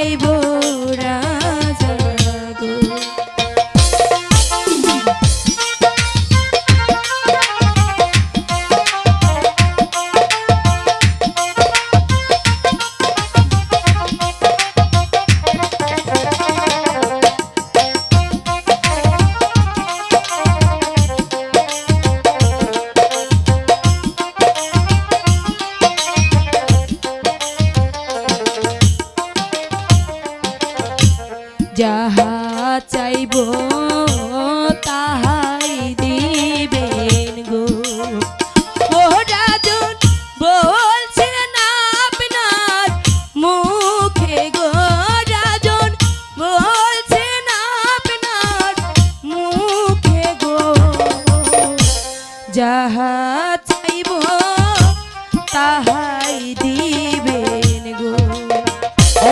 যাইবো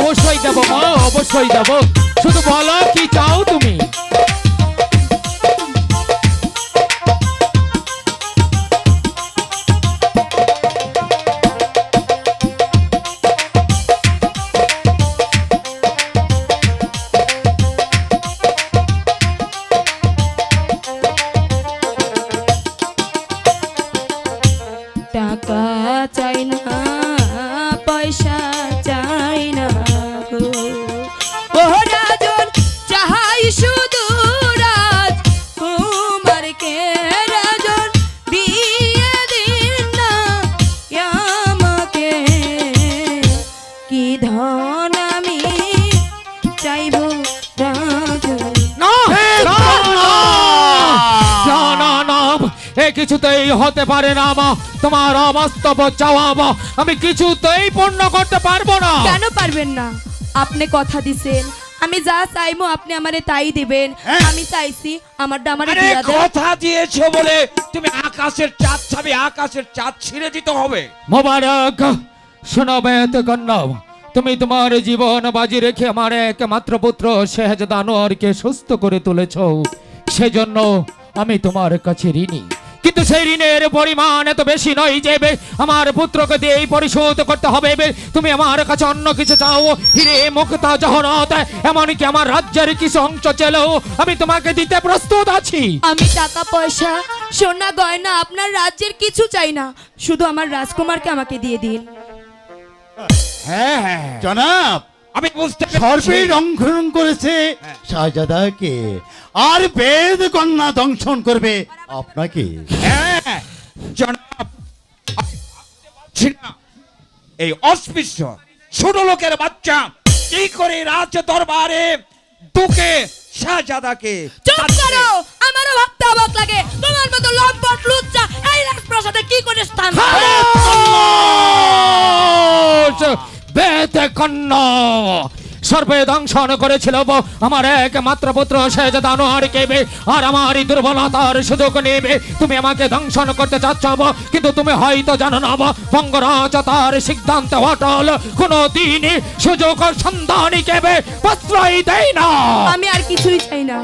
অবশ্যই দেবো মা অবশ্যই দেবো। শুধু বলো কি চাও? কিছুতেই হতে পারে না মা। তোমার অবাস্তব চাওয়া মা, আমি কিছুতেই পূর্ণ করতে পারব না। কেন পারবেন না? আপনি কথা দিছেন। আমি যা চাইব আপনি আমারে তাই দিবেন। হ্যাঁ। আমি চাইছি আমারটা আমারে আরে দিয়া দেন। কথা দিয়েছ বলে তুমি আকাশের চাঁদ ছাবি আকাশের চাঁদ ছিঁড়ে দিতে হবে। মোবারক শোনাবে তো কন্যা তুমি তোমার জীবন বাজি রেখে আমার একমাত্র পুত্র শেহজাদ আনোয়ারকে সুস্থ করে তুলেছ। সেজন্য আমি তোমার কাছে ঋণী। কিন্তু সেই ঋণের পরিমাণ এত বেশি নয় যে আমার পুত্রকে দিয়ে পরিশোধ করতে হবে। তুমি আমার কাছে অন্য কিছু চাও। হিরে মুক্তা জহরত এমনকি আমার রাজ্যের কিছু অংশ চেলেও আমি তোমাকে দিতে প্রস্তুত আছি। আমি টাকা পয়সা সোনা গয়না আপনার রাজ্যের কিছু চাই না। শুধু আমার রাজকুমারকে আমাকে দিয়ে দিন। হ্যাঁ হ্যাঁ। জনাব আমি বুঝতে সর্বে রংঘরং করেছে শাহজাদাকে আর বেদ কন্যা দংশন করবে আপনাকে। হ্যাঁ জনাব এই অস্পৃশ্য ছোট লোকের বাচ্চা কি করে রাজ দরবারে ঢুকে শাহজাদাকে চুপ করো আমারও ভাবতে অবাক লাগে। তোমার মতো লম্পট লুচ্চা এই রাজপ্রাসাদে কি করে স্থান বেতে কন্যা সর্বে দংশন করেছিল আমার একমাত্র পুত্র শেহজাদ আনোয়ারকে বে আর আমার দুর্বলতার সুযোগ নেবে। তুমি আমাকে দংশন করতে চাচ্ছ কিন্তু তুমি হয়তো জানো না বঙ্গরাজ তার সিদ্ধান্ত অটল। কোনো দিন সুযোগ সন্ধানীকে বে প্রশ্রয় দেয় না। আমি আর কিছুই চাই না।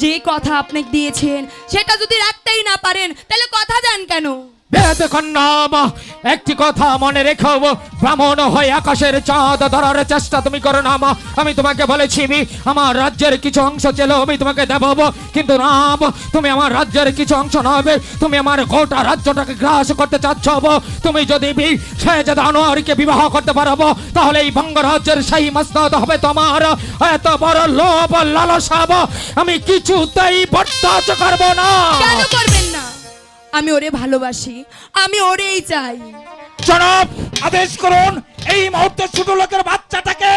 যে কথা আপনি দিয়েছেন, সেটা যদি রাখতেই না পারেন, তাহলে কথা যান কেন? বেদ কন্যা মা, একটি কথা মনে রেখো ব্রাহ্মণ হয়ে আকাশের চাঁদ ধরার চেষ্টা তুমি করো না মা। আমি তোমাকে বলেছি আমি আমার রাজ্যের কিছু অংশ ছিল আমি তোমাকে দেব কিন্তু না মা, তুমি আমার রাজ্যের কিছু অংশ নবে তুমি আমার গোটা রাজ্যটাকে গ্রাস করতে চাচ্ছ তুমি যদি শেহজাদ আনোয়ারকে বিবাহ করতে পারব তাহলে এই বঙ্গরাজ্যের সেই মসনদ হবে তোমার। এত বড় লোভ লালসা বো, আমি কিছুতেই বরদাস্ত করব না। আমি ওরে ভালোবাসি আমি ওরেই চাই জনাব আদেশ করুন এই মুহূর্তে ছোট লোকের বাচ্চাটাকে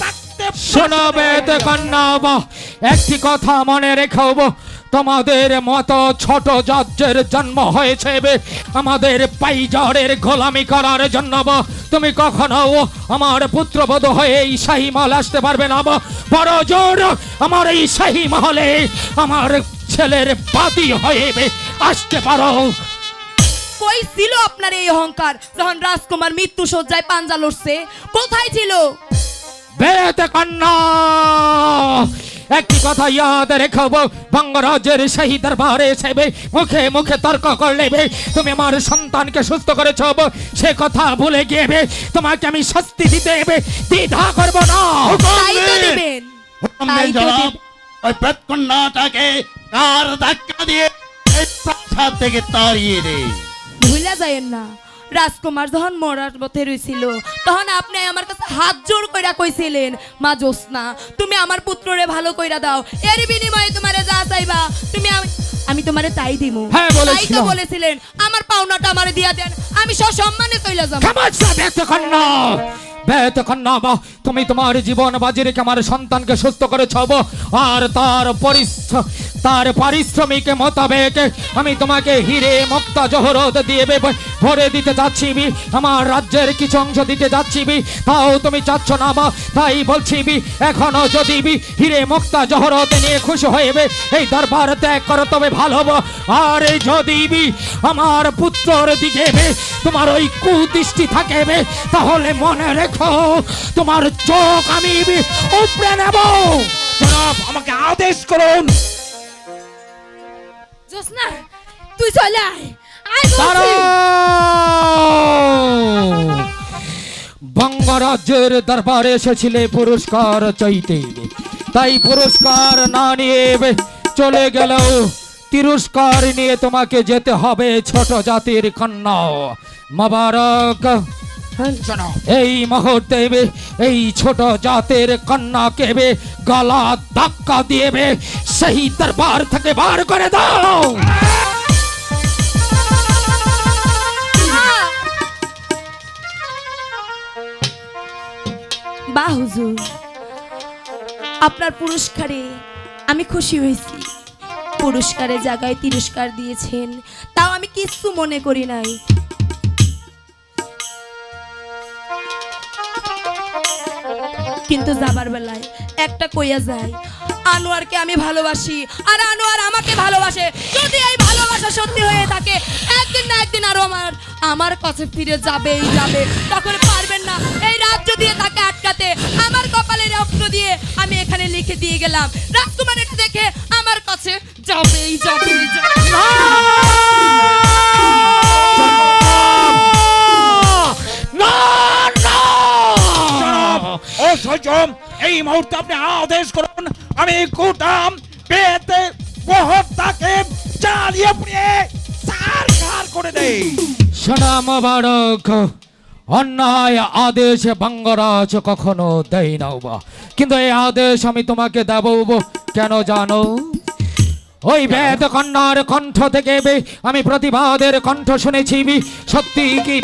থাকতে একটি কথা মনে রেখো তোমাদের মতো ছোট জজ্জের জন্ম হয়েছে বে আমাদের পাইজরের গোলামি করার জন্য তুমি কখনো আমার পুত্রবধ হয়ে এই শাহী মহল আসতে পারবে না। বড় জোর আমার এই শাহী মহলে আমার ছেলের বাদী হয়ে আসতে পারো। কই ছিল আপনার এই অহংকার যখন রাজকুমার মৃত্যু সজ্জায় পাঞ্জা লড়ছে? কোথায় ছিল? বেতে কন্যা একটি কথা ইয়াদ রেখব বঙ্গরাজ্যের সেই দরবারে সেবে মুখে মুখে তর্ক করলে বে, তুমি আমার সন্তানকে সুস্থ করেছ সে কথা ভুলে গিয়েবে তোমাকে আমি শাস্তি দিতে হবে দ্বিধা করব না। ওই বেদ কন্যাটাকে ধাক্কা দিয়ে এই প্রাসাদ থেকে তাড়িয়ে দেয়। ভুলে যাইয়েন না। রাজকুমার যখন মরার পথে রইছিল তখন আপনি আমার কাছে হাত জোর কইরা কইছিলেন মা জোসনা তুমি আমার পুত্ররে ভালো কইরা দাও। এর বিনিময়ে তোমারে যা চাইবা তুমি আমি তোমারে তাই দিমু। হ্যাঁ, তাই তো। বলেছিলেন আমার পাওনাটা আমারে দিয়া দেন আমি সসম্মানে চলে যাব। কন্যা বা, তুমি তোমার জীবন বাজি রেখে আমার সন্তানকে সুস্থ করে ছব আর তার পরিশ্রম তার পারিশ্রমিক মোতাবেক আমি তোমাকে হিরে মুক্তা জহরত দিয়ে বে- ভরে দিতে যাচ্ছি বি। আমার রাজ্যের কিছু অংশ দিতে যাচ্ছি বি। তাও তুমি চাচ্ছ না মা তাই বলছি বি এখনও যদি বি হিরে মুক্তা জহরত নিয়ে খুশি হইবে এই দরবার ত্যাগ করো তবে ভালো হব। আর যদি বি আমার পুত্রর দিকে বে, তোমার ওই কুদৃষ্টি থাকে বে, তাহলে মনে রেখো, তোমার চোখ আমি বি উপড়ে নেব আমাকে আদেশ করুন জোসনা তুই চলে আয় আয় বলছি। দাঁড়াও! বঙ্গরাজ্যের দরবারে এসেছিলে পুরস্কার চাইতে। তাই পুরস্কার না নিয়ে চলে গেল তিরস্কার নিয়ে তোমাকে যেতে হবে ছোট জাতির কন্যা। মাবারক। এই মুহূর্তে এই ছোট জাতের কন্যাকে বে গলা ধাক্কা দিয়ে বে সেই দরবার থেকে বার করে দাও। হুজুর আপনার পুরস্কারে আমি খুশি হয়েছি। পুরস্কারের জায়গায় তিরস্কার দিয়েছেন তাও আমি কিচ্ছু মনে করি নাই। কিন্তু যাবার বেলায় একটা কইয়া যায়, আনোয়ারকে আমি ভালোবাসি, আর আনোয়ার আমাকে ভালোবাসে। যদি এই ভালোবাসা সত্যি হয়ে থাকে, একদিন না একদিন আরও আমার আমার কাছে ফিরে যাবেই যাবে। তখন পারবেন না, এই রাজ্য দিয়ে তাকে আটকাতে, আমার কপালে রক্ত দিয়ে আমি এখানে লিখে দিয়ে গেলাম। রাজকুমার দেখে আমার কাছে যাবেই যাবেই যাবে ও এই মুহূর্তে আপনি আদেশ করুন, আমি কুটাম পেতে তাকে চালিয়ে পুড়িয়ে সার খার করে দেই। সোনা মোবারক অন্যায় আদেশ বঙ্গরাজ কখনো দেয় না কিন্তু এই আদেশ আমি তোমাকে দেব কেন জানো? ওই বেদ কন্যার কণ্ঠ থেকে বে, আমি প্রতিবাদের কণ্ঠ শুনেছি সত্যি কি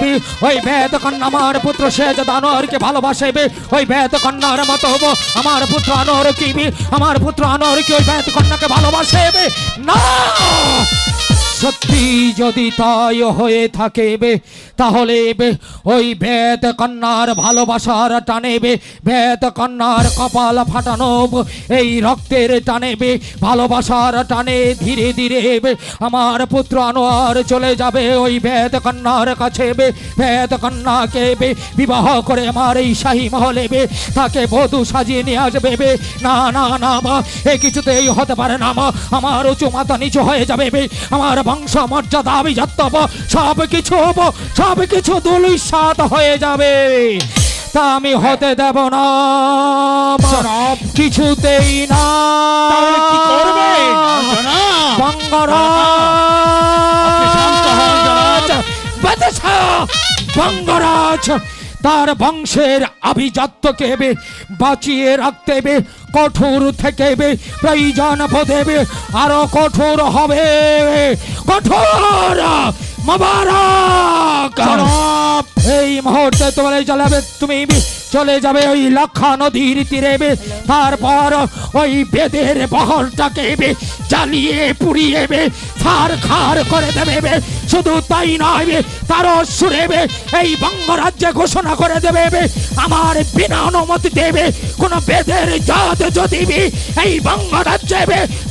ওই বেদ কন্যা আমার পুত্র শেষ দানোয়ারকে ভালোবাসে বে, ওই বেদ কন্যার মতো হব আমার পুত্র আনোর কি আমার পুত্র আনোর কি ওই বেদ কন্যাকে ভালোবাসে বে? না! সত্যি যদি তাই হয়ে থাকে বে, তাহলে বে, ওই বেদ কন্যার ভালোবাসার টানে বে, বেদ কন্যার কপাল ফাটানো এই রক্তের টানে বে, ভালোবাসার টানে ধীরে ধীরে বে, আমার পুত্র আনোয়ার চলে যাবে ওই বেদ কন্যার কাছে বে, বেদ কন্যাকে বে, বিবাহ করে আমার এই শাহী মহলে বে, তাকে বধূ সাজিয়ে নিয়ে আসবে বে, না না না, মা, এ কিছুতেই হতে পারে না, মা, আমার উঁচু মাথা নিচু হয়ে যাবে বে, আমার বংশ মর্যাদা আমি যত্তব সব কিছু হব সব কিছু দুলিশাত হয়ে যাবে। তা আমি হতে দেব না। কিছুতেই না। বঙ্গরাজ। বঙ্গরাজ। তার বংশের আভিজাত্যকে কেবে বাঁচিয়ে রাখতে হবে কঠোর থেকে বে প্রয়োজন বোধেবে আরও কঠোর হবে। কঠোর! মোবারক! এই মুহূর্তে তোমার চলাবে তুমি চলে যাবে ওই লক্ষা নদীর তীরে তারপর ওই বেদের বহরটাকে জ্বালিয়ে পুড়িয়ে সার খার করে দেবে। শুধু তাই নয় বে, তারও সুরে বে, এই বঙ্গরাজ্যে ঘোষণা করে দেবে আমার বিনা অনুমতি দেবে কোন বেদের জাত যদি এই বঙ্গরাজ্যে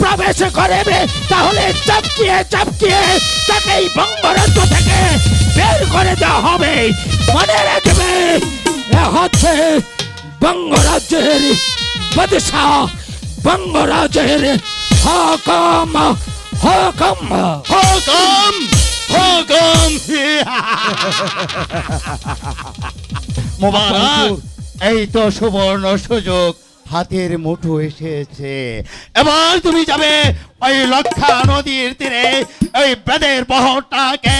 প্রবেশ করে বে, তাহলে চাপকিয়ে চাপকিয়ে তাকে এই বঙ্গরাজ্য থেকে বের করে দেওয়া হবে। মনে রাখবে এ হচ্ছে বঙ্গরাজ্যের বাদশাহ বঙ্গরাজ্যের হকম হকম। হকম হকম। মোবারক এই তো সুবর্ণ সুযোগ। হাতের মুঠো এসেছে। এবার তুমি যাবে ওই লক্ষা নদীর তীরে, ওই বেদের বহরটাকে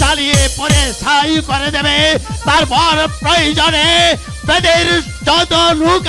চালিয়ে পরে ছাই করে দেবে। তারপর প্রয়োজনে বেদের যত লোক